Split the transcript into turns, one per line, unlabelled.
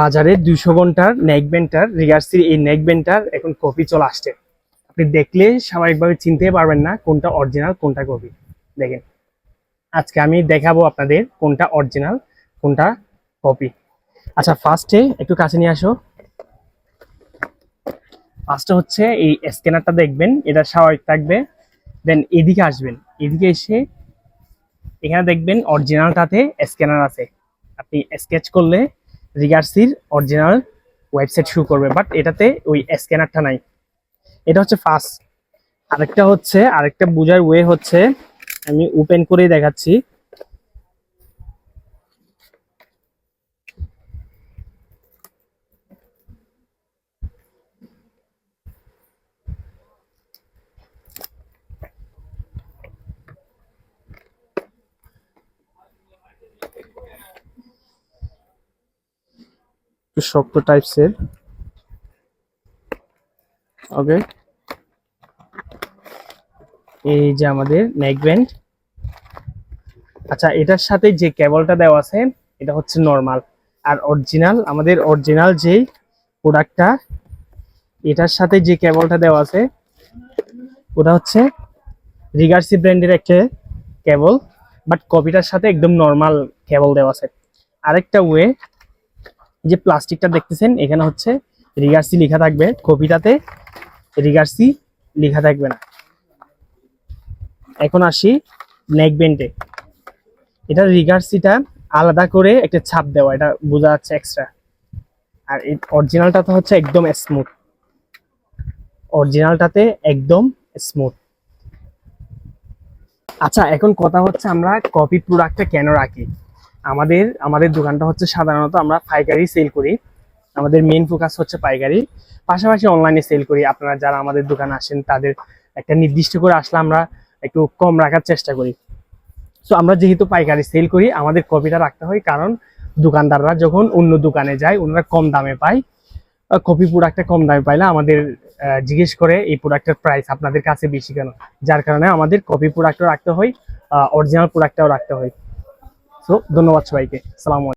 বাজারে দুইশো ঘণ্টার নেক রিগার্সির এই নেক এখন কপি চলে আসছে। আপনি দেখলে স্বাভাবিকভাবে চিনতে পারবেন না কোনটা অরিজিনাল কোনটা কপি দেখেন, আজকে আমি দেখাবো আপনাদের কোনটা অরিজিনাল কোনটা কপি আচ্ছা ফার্স্টে একটু কাছে নিয়ে আসো। ফার্স্টে হচ্ছে এই স্ক্যানারটা দেখবেন, এটা স্বাভাবিক থাকবে। দেন এদিকে আসবেন, এদিকে এসে এখানে দেখবেন অরিজিনালটাতে স্ক্যানার আছে। আপনি স্কেচ করলে রিগার্সির অরিজিনাল ওয়েবসাইট শুরু করবে বাট এটাতে ওই স্ক্যানারটা নাই। এটা হচ্ছে ফার্স্ট আরেকটা হচ্ছে, আরেকটা বোঝার ওয়ে হচ্ছে, আমি ওপেন করেই দেখাচ্ছি। একটু শক্ত টাইপসের ওকে এই যে আমাদের নেক আচ্ছা এটার সাথে যে কেবলটা দেওয়া আছে, এটা হচ্ছে নর্মাল আর অরিজিনাল আমাদের অরিজিনাল যেই প্রোডাক্টটা এটার সাথে যে কেবলটা দেওয়া আছে, ওটা হচ্ছে রিগার্সি ব্র্যান্ডের একটা কেবল বাট কপিটার সাথে একদম নর্মাল কেবল দেওয়া আছে। আরেকটা ওয়ে যে প্লাস্টিকটা দেখতেছেন, এখানে হচ্ছে রিগার্সি লেখা থাকবে, কপিটাতে রিগার্সি লেখা থাকবে না। এখন আসি নেক এটা রিগার্সিটা আলাদা করে একটা ছাপ দেওয়া, এটা বোঝা যাচ্ছে এক্সট্রা আর অরিজিনালটা তো হচ্ছে একদম স্মুথ অরিজিনালটাতে একদম স্মুথ আচ্ছা এখন কথা হচ্ছে আমরা কপি প্রোডাক্টটা কেন রাখি? আমাদের আমাদের দোকানটা হচ্ছে সাধারণত আমরা পাইকারি সেল করি। আমাদের মেইন ফোকাস হচ্ছে পাইকারি। পাশাপাশি অনলাইনে সেল করি। আপনারা যারা আমাদের দোকানে আসেন, তাদের একটা নির্দিষ্ট করে আসলে আমরা একটু কম রাখার চেষ্টা করি। সো আমরা যেহেতু পাইকারি সেল করি, আমাদের কপিটা রাখতে হয়। কারণ দোকানদাররা যখন অন্য দোকানে যায়, ওনারা কম দামে পায়। কপি প্রোডাক্টটা কম দামে পাইলে আমাদের জিজ্ঞেস করে এই প্রোডাক্টের প্রাইস আপনাদের কাছে বেশি কেন? যার কারণে আমাদের কপি প্রোডাক্টও রাখতে হয় অরিজিনাল প্রোডাক্টটাও রাখতে হয়। সো ধন্যবাদ সবাইকে। সালাম